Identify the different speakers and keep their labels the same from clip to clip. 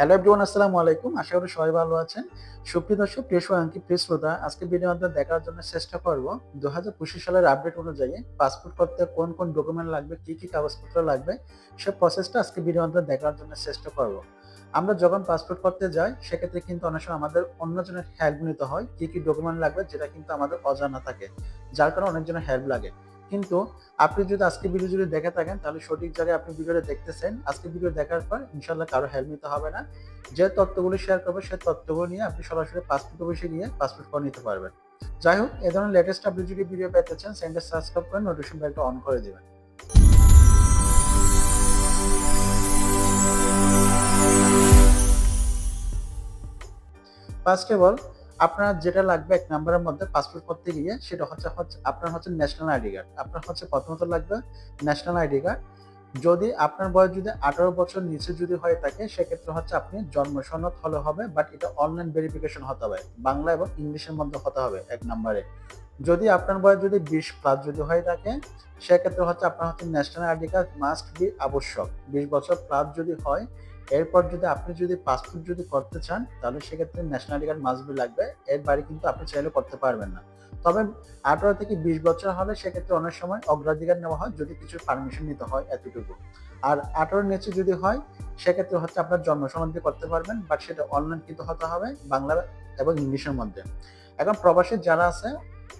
Speaker 1: Hello everyone আসসালামু আলাইকুম। আশা করি সবাই ভালো আছেন। সুপ্রিয় দর্শক, প্রিয় সঙ্গী প্রিয় শ্রোতা আজকে ভিডিও মধ্যে দেখার জন্য চেষ্টা করব দু হাজার পঁচিশ সালের আপডেট অনুযায়ী পাসপোর্ট করতে কোন কোন ডকুমেন্ট লাগবে, কি কি কাগজপত্র লাগবে, সে প্রসেসটা আজকে ভিডিও মধ্যে দেখার জন্য চেষ্টা করব। আমরা যখন পাসপোর্ট করতে যাই, সেক্ষেত্রে কিন্তু অনেক সময় আমাদের অন্যজনের হেল্প নিতে হয়, কি কি ডকুমেন্ট লাগবে, যেটা কিন্তু আমাদের অজানা থাকে, যার কারণে অনেকজনের হেল্প লাগে। কিন্তু আপনি যদি আজকে ভিডিও যদি দেখে থাকেন, তাহলে সঠিক জায়গায় আপনি ভিডিওটা দেখতেছেন। আজকে ভিডিও দেখার পর ইনশাল্লাহ কারও হেল্প নিতে হবে না। যে তথ্যগুলো শেয়ার করবে সেই তথ্যগুলো নিয়ে আপনি সরাসরি পাসপোর্ট অফিসে গিয়ে পাসপোর্ট করে নিতে পারবেন। যাই হোক, এ ধরনের লেটেস্ট আপনি যদি ভিডিও পেতে চান চ্যানেলটা সাবস্ক্রাইব করে নোটিফিকেশন বেলটা অন করে দেবেন। ফার্স্ট অফ অল আপনার যেটা লাগবে এক নাম্বারের মধ্যে পাসপোর্ট করতে গিয়ে সেটা হচ্ছে হচ্ছে, আপনার হচ্ছে ন্যাশনাল আইডি কার্ড আপনার হচ্ছে প্রথমত লাগবে ন্যাশনাল আইডি কার্ড যদি আপনার বয়স যদি আঠারো বছর নিচে যদি হয়ে থাকে, সেক্ষেত্রে হচ্ছে আপনি জন্ম সনদ হলে হবে বাট এটা অনলাইন ভেরিফিকেশন হতে হবে। বাংলা এবং ইংলিশের মধ্যে হতে হবে এক নম্বরে। যদি আপনার বয়স যদি বিশ প্লাস যদি হয়ে থাকে, সেক্ষেত্রে হচ্ছে আপনার হচ্ছে national ID card must be আবশ্যক। বিশ বছর প্লাস যদি হয় এরপর যদি আপনি যদি পাসপোর্ট যদি করতে চান, তাহলে সেক্ষেত্রে ন্যাশনাল কার্ড মাস্ট বি লাগবে। এর বাড়ি কিন্তু আপনি চাইলে করতে পারবেন না। তবে আঠারো থেকে বিশ বছর হলে সেক্ষেত্রে অনেক সময় অগ্রাধিকার নেওয়া হয় যদি কিছু পারমিশন নিতে হয় এতটুকু। আর আঠারোর নিচে যদি হয়, সেক্ষেত্রে হচ্ছে আপনার জন্ম সনদ করতে পারবেন বাট সেটা অনলাইন কিন্তু হতে হবে বাংলা এবং ইংলিশের মধ্যে। এখন প্রবাসী যারা আছে,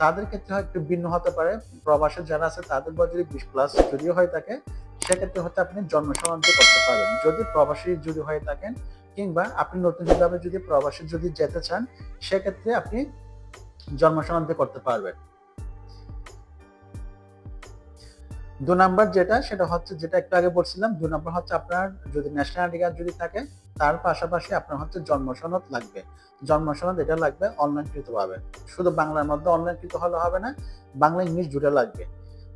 Speaker 1: তাদের ক্ষেত্রে হয় একটু ভিন্ন হতে পারে। প্রবাসী যারা আছে, তাদের বয়স যদি বিশ প্লাস যদিও হয়ে থাকে সেক্ষেত্রে হচ্ছে আপনি জন্ম সনদ করতে পারবেন। যদি প্রবাসী যদি হয়ে থাকেন কিংবা আপনি নতুন ভাবে যদি প্রবাসী যদি যেতে চান, সেক্ষেত্রে আপনি জন্ম সনদ করতে পারবেন। দু নাম্বার যেটা, সেটা হচ্ছে যেটা একটু আগে বলছিলাম, দু নাম্বার হচ্ছে আপনার যদি ন্যাশনাল আইডি কার্ড যদি থাকে, তার পাশাপাশি আপনার হচ্ছে জন্ম সনদ লাগবে। জন্ম সনদ এটা লাগবে অনলাইন কৃত শুধু বাংলার মধ্যে অনলাইন কৃত হলে হবে না, বাংলা, ইংলিশ জুড়ে লাগবে।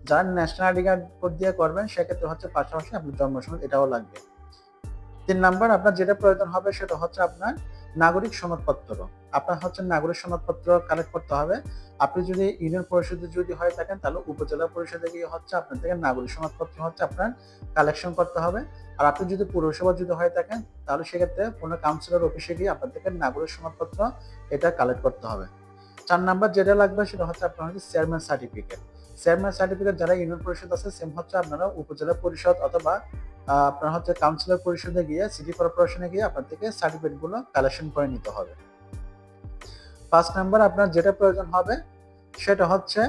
Speaker 1: যারা ন্যাশনাল আইডি কার্ড দিয়ে করবেন, সেক্ষেত্রে হচ্ছে পাশাপাশি আপনার জন্ম সনদ এটাও লাগবে। তিন নাম্বার, আপনার যেটা প্রয়োজন হবে সেটা হচ্ছে আপনার নাগরিক সনদপত্র। আপনার হচ্ছে নাগরিক সনদপত্র কালেক্ট করতে হবে। আপনি যদি ইউনিয়ন পরিষদে যদি হয়ে থাকেন, তাহলে উপজেলা পরিষদে গিয়ে হচ্ছে আপনার থেকে নাগরিক সনদপত্র হচ্ছে আপনার কালেকশন করতে হবে। আর আপনি যদি পৌরসভা যদি হয়ে থাকেন, তাহলে সেক্ষেত্রে কোনো কাউন্সিলর অফিসে গিয়ে আপনার থেকে নাগরিক সনদপত্র এটা কালেক্ট করতে হবে। চার নাম্বার যেটা লাগবে সেটা হচ্ছে আপনার হচ্ছে চেয়ারম্যান সার্টিফিকেট চেয়ারম্যান সার্টিফিকেট যারা ইউনিয়ন পরিষদ আছে সেম হচ্ছে আপনারা উপজেলা পরিষদ অথবা আপনার হচ্ছে কাউন্সিলর পরিষদে গিয়ে সিটি কর্পোরেশনে গিয়ে আপনার থেকে সার্টিফিকেটগুলো কালেকশন করে নিতে হবে। পাঁচ নাম্বার আপনার যেটা প্রয়োজন হবে, সেটা হচ্ছে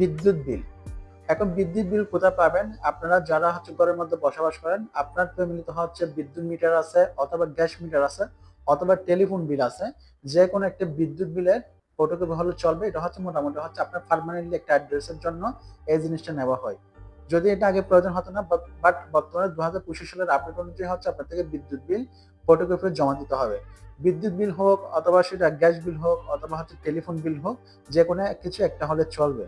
Speaker 1: বিদ্যুৎ বিল। এখন বিদ্যুৎ বিল কোথায় পাবেন? আপনারা যারা হচ্ছে ঘরের মধ্যে বসবাস করেন, আপনার ফ্যামিলিতে হচ্ছে বিদ্যুৎ মিটার আছে অথবা গ্যাস মিটার আছে অথবা টেলিফোন বিল আছে যে কোনো একটা বিদ্যুৎ বিলের ফটোকপি হলে চলবে, এটা হচ্ছে মোটামুটি হচ্ছে আপনার পার্মানেন্টলি একটা অ্যাড্রেসের জন্য এই জিনিসটা নেওয়া হয়। যদি এটা আগে প্রয়োজন হতো না বাট বর্তমানে দু হাজার পঁচিশ সালের আপডেট অনুযায়ী হচ্ছে আপনার থেকে বিদ্যুৎ বিল ফটোকপি জমা দিতে হবে। বিদ্যুৎ বিল হোক অথবা সেটা গ্যাস বিল হোক অথবা হচ্ছে টেলিফোন বিল হোক, যে কোনো কিছু একটা হলে চলবে।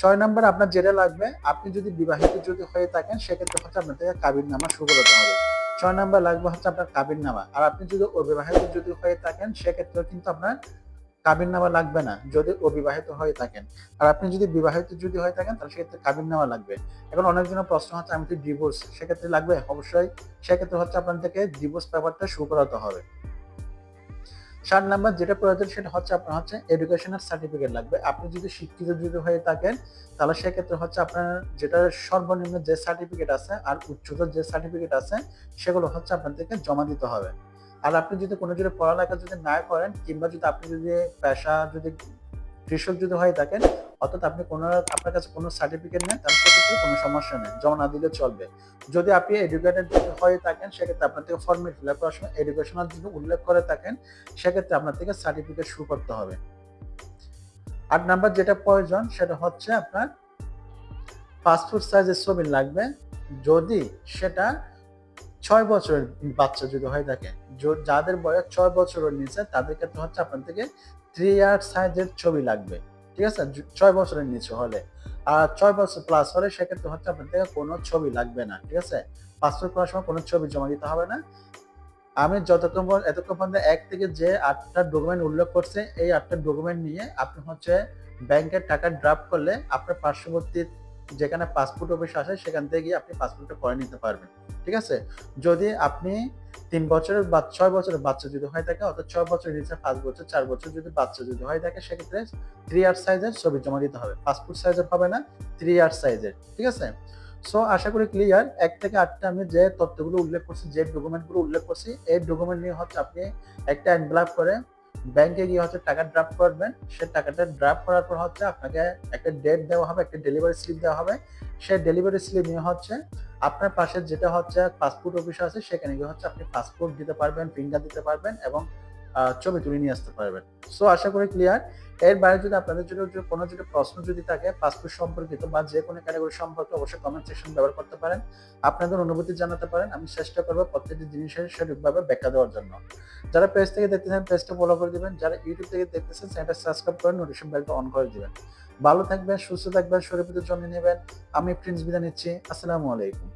Speaker 1: ছয় নম্বর আপনার যেটা লাগবে, আপনি যদি বিবাহিত যদি হয়ে থাকেন, সেক্ষেত্রে হচ্ছে আপনার থেকে কাবির নামা শুরু করতে হবে। ছয় নম্বর লাগবে হচ্ছে আপনার কাবির নামা। আর আপনি যদি অবিবাহিত যদি হয়ে থাকেন, সেক্ষেত্রেও কিন্তু আপনার কাবির নামা লাগবে না, যদি অবিবাহিত হয়ে থাকেন। আর আপনি যদি বিবাহিত যদি হয়ে থাকেন, তাহলে সেক্ষেত্রে কাবির নামা লাগবে। এখন অনেকজনের প্রশ্ন হচ্ছে, আমি তো ডিভোর্স সেক্ষেত্রে লাগবে? অবশ্যই। সেক্ষেত্রে হচ্ছে আপনার থেকে ডিভোর্স পেপারটা শুরু করাতে হবে। সাত নাম্বার যেটা প্রয়োজন, সেটা হচ্ছে আপনার হচ্ছে এডুকেশনাল সার্টিফিকেট লাগবে। আপনি যদি শিক্ষিত যদি হয়ে থাকেন, তাহলে সেক্ষেত্রে হচ্ছে আপনার যেটা সর্বনিম্ন যে সার্টিফিকেট আছে, আর উচ্চতর যে সার্টিফিকেট আছে, সেগুলো হচ্ছে আপনার থেকে জমা দিতে হবে। আর আপনি যদি কোনো যদি পড়ালেখা যদি না করেন, কিংবা যদি আপনি যদি পেশা যদি কৃষক যদি হয়ে থাকেন, অর্থাৎ আপনি কোনো, আপনার কাছে কোনো সার্টিফিকেট নেন, তাহলে সেক্ষেত্রে কোনো সমস্যা নেই। জমা না দিলে চলবে। যদি আপনি এডুকেটেড হয়ে থাকেন, সেক্ষেত্রে আপনার থেকে ফর্মেট ফিল আপ করার সময় এডুকেশনাল যদি উল্লেখ করে থাকেন, সেক্ষেত্রে আপনার থেকে সার্টিফিকেট শুরু করতে হবে। আট নাম্বার যেটা প্রয়োজন, সেটা হচ্ছে আপনার পাসপোর্ট সাইজের ছবি লাগবে। যদি সেটা ছয় বছরের বাচ্চা যদি হয়ে থাকে যাদের বয়স ছয় বছরের নিচে, তাদের ক্ষেত্রে হচ্ছে আপনার থেকে থ্রি ইয়ার সাইজের ছবি লাগবে। ঠিক আছে? ছয় বছরের নিচে হলে। আর ছয় বছর প্লাস হলে সেক্ষেত্রে হচ্ছে আপনার থেকে কোনো ছবি লাগবে না। ঠিক আছে? পাসপোর্ট করার সময় কোনো ছবি জমা দিতে হবে না। আমি যতক্ষণ এতক্ষণ পর্যন্ত এক থেকে যে আটটা ডকুমেন্ট উল্লেখ করছে, এই আটটা ডকুমেন্ট নিয়ে আপনি হচ্ছে ব্যাংকের টাকা ড্রাফট করলে আপনার পার্শ্ববর্তী যেখানে পাসপোর্ট অফিস আসে সেখান থেকে গিয়ে আপনি পাসপোর্টটা করে নিতে পারবেন। ঠিক আছে? যদি আপনি তিন বছরের বা ছয় বছরের বাচ্চা যদি হয়ে থাকে, অর্থাৎ ছয় বছর নিচে পাঁচ বছর, চার বছর যদি বাচ্চা যদি হয়ে থাকে, সেক্ষেত্রে থ্রি ইয়ার সাইজের ছবি জমা দিতে হবে। পাসপোর্ট সাইজের হবে না থ্রি ইয়ার সাইজের ঠিক আছে? সো আশা করি ক্লিয়ার এক থেকে আটটা আমি যে তথ্যগুলো উল্লেখ করছি, যে ডকুমেন্টগুলো উল্লেখ করছি, এই ডকুমেন্ট নিয়ে হচ্ছে আপনি একটা এনভেলপ করে ব্যাংকে গিয়ে হচ্ছে টাকা ড্রাফট করবেন। সে টাকাটা ড্রাফট করার পর হচ্ছে আপনাকে একটা ডেট দেওয়া হবে, একটা ডেলিভারি স্লিপ দেওয়া হবে। সেই ডেলিভারি স্লিপ নিয়ে হচ্ছে আপনার পাশে যেটা হচ্ছে পাসপোর্ট অফিস আছে, সেখানে গিয়ে হচ্ছে আপনি পাসপোর্ট দিতে পারবেন ফিঙ্গার দিতে পারবেন এবং ছবি তুলে নিয়ে আসতে পারবেন। সো আশা করি ক্লিয়ার এর বাইরে যদি আপনাদের যদি কোনো যদি প্রশ্ন যদি থাকে পাসপোর্ট সম্পর্কিত বা যে কোনো ক্যাটাগরি সম্পর্কে অবশ্যই কমেন্ট সেকশন ব্যবহার করতে পারেন। আপনাদের অনুভূতি জানাতে পারেন। আমি চেষ্টা করব প্রত্যেকটি জিনিসের সঠিকভাবে ব্যাখ্যা দেওয়ার জন্য। যারা পেজ থেকে দেখতেছেন পেজটা ফলো করে দিবেন। যারা ইউটিউব থেকে দেখতেছেন চ্যানেলটা সাবস্ক্রাইব করে নোটিফিকেশন বেলটা অন করে দিবেন। ভালো থাকবেন সুস্থ থাকবেন শরীরের জন্য নেবেন। আমি প্রিন্স বিদা নিচ্ছি। আসসালামু আলাইকুম।